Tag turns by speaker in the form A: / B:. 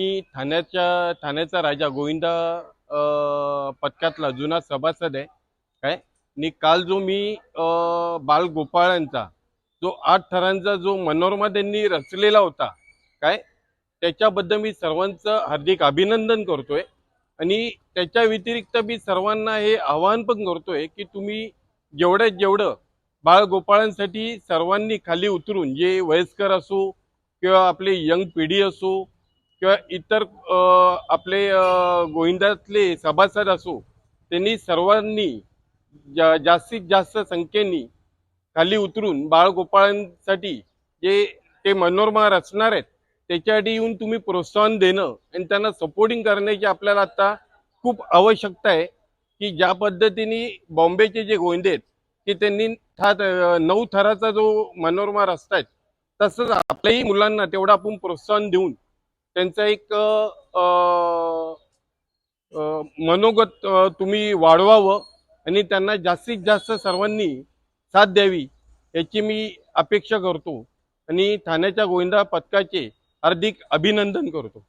A: मी ठाण्याच्या ठाण्याचा राजा गोविंदा पथकातला जुना सभासद आहे. काय? आणि काल जो मी अ, बाल गोपाळांचा जो आठ थरांचा जो मनोरमा त्यांनी रचलेला होता काय? त्याच्याबद्दल मी सर्वांचं हार्दिक अभिनंदन करतोय. आणि त्याच्या व्यतिरिक्त मी सर्वांना हे आवाहन पण करतोय की तुम्ही जेवढ्यात जेवढं बाळगोपाळांसाठी सर्वांनी खाली उतरून जे वयस्कर असो किंवा आपली यंग पिढी असो किंवा इतर आपले गोविंदातले सभासद असो त्यांनी सर्वांनी जा जास्तीत जास्त संख्येने खाली उतरून बाळगोपाळांसाठी जे ते मनोरमा रचणार आहेत त्याच्यासाठी येऊन तुम्ही प्रोत्साहन देणं आणि त्यांना सपोर्टिंग करण्याची आपल्याला आता खूप आवश्यकता आहे की ज्या पद्धतीने बॉम्बेचे जे गोविंदे आहेत की त्यांनी सात नऊ थराचा जो मनोरमा रचतायत तसंच आपल्याही मुलांना तेवढं आपण प्रोत्साहन देऊन त्यांचा एक मनोगत तुम्ही वाढवावं आणि त्यांना जास्तीत जास्त सर्वांनी साथ द्यावी याची मी अपेक्षा करतो आणि ठाण्याच्या गोविंदा पथकाचे हार्दिक अभिनंदन करतो.